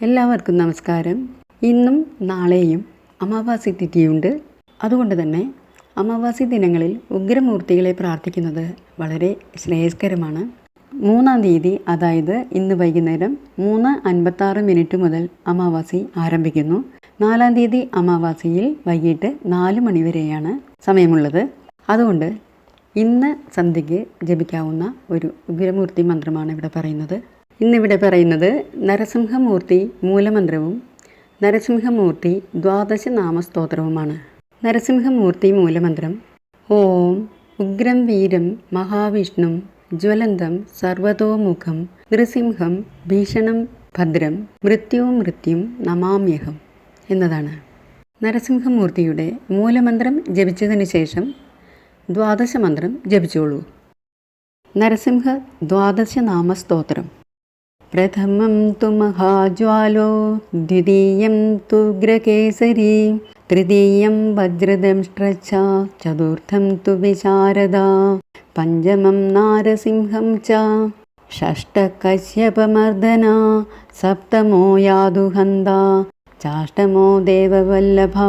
എല്ലാവർക്കും നമസ്കാരം. ഇന്നും നാളെയും അമാവാസി തിഥിയുണ്ട്. അതുകൊണ്ട് തന്നെ അമാവാസി ദിനങ്ങളിൽ ഉഗ്രമൂർത്തികളെ പ്രാർത്ഥിക്കുന്നത് വളരെ ശ്രേയസ്കരമാണ്. മൂന്നാം തീയതി അതായത് ഇന്ന് വൈകുന്നേരം മൂന്ന് അൻപത്താറ് മിനിറ്റ് മുതൽ അമാവാസി ആരംഭിക്കുന്നു. നാലാം തീയതി അമാവാസിയിൽ വൈകിട്ട് നാല് മണിവരെയാണ് സമയമുള്ളത്. അതുകൊണ്ട് ഇന്ന് സന്ധ്യയ്ക്ക് ജപിക്കാവുന്ന ഒരു ഉഗ്രമൂർത്തി മന്ത്രമാണ് ഇവിടെ പറയുന്നത്. ഇന്നിവിടെ പറയുന്നത് നരസിംഹമൂർത്തി മൂലമന്ത്രവും നരസിംഹമൂർത്തി ദ്വാദശ നാമസ്തോത്രവുമാണ് നരസിംഹമൂർത്തി മൂലമന്ത്രം ഓം ഉഗ്രം വീരം മഹാവിഷ്ണു ജ്വലന്തം സർവതോമുഖം നൃസിംഹം ഭീഷണം ഭദ്രം മൃത്യുവും മൃത്യും നമാമ്യഹം എന്നതാണ്. നരസിംഹമൂർത്തിയുടെ മൂലമന്ത്രം ജപിച്ചതിന് ശേഷം ദ്വാദശ മന്ത്രം ജപിച്ചോളൂ. നരസിംഹ ദ്വാദശനാമസ്തോത്രം. प्रथमं तु महाज्वालो द्वितीयं तु उग्रकेसरी तृतीयं वज्रदंष्ट्रच्छ चतुर्थं तु विशारदा पञ्चमं नारसिंहं च षष्ठकश्यपमर्दना सप्तमो यादुहन्दा चाष्टमो देववल्लभा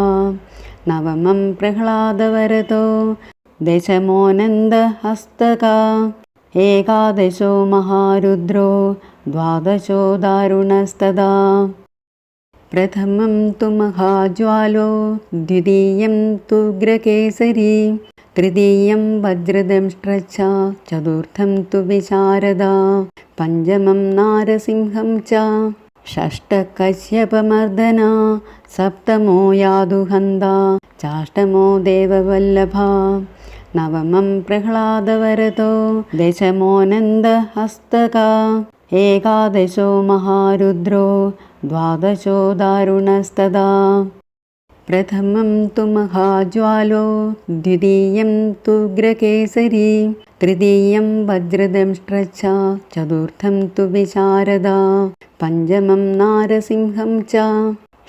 नवमं प्रह्लादवरतो दशमोऽनन्दहस्तका एकादशो महारुद्रो द्वादशो दारुणस्तदा प्रथमं तु महाज्वालो द्वितीयं तु उग्रकेसरी तृतीयं वज्रदंष्ट्रच्छ चतुर्थं तु विशारदा पञ्चमं नारसिंहं च षष्टकश्यपमर्दन सप्तमो यादुहन्ता चाष्टमो देववल्लभा नवमं प्रह्लादवरतो दशमोऽनन्दहस्तका एकादशो महारुद्रो द्वादशो दारुणस्तदा प्रथमं तु महाज्वालो द्वितीयं तु उग्रकेसरी तृतीयं वज्रदंष्ट्रच्छ चतुर्थं तु विशारदा पञ्चमं नारसिंहं च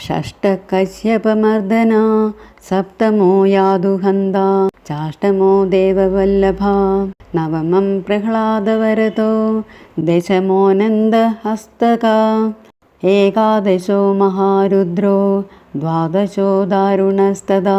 षष्टकश्यपमर्दन सप्तमो यादुहन्ता चाष्टमो देववल्लभा नवमं प्रह्लादवरतो दशमोऽनन्दहस्तका एकादशो महारुद्रो द्वादशो दारुणस्तदा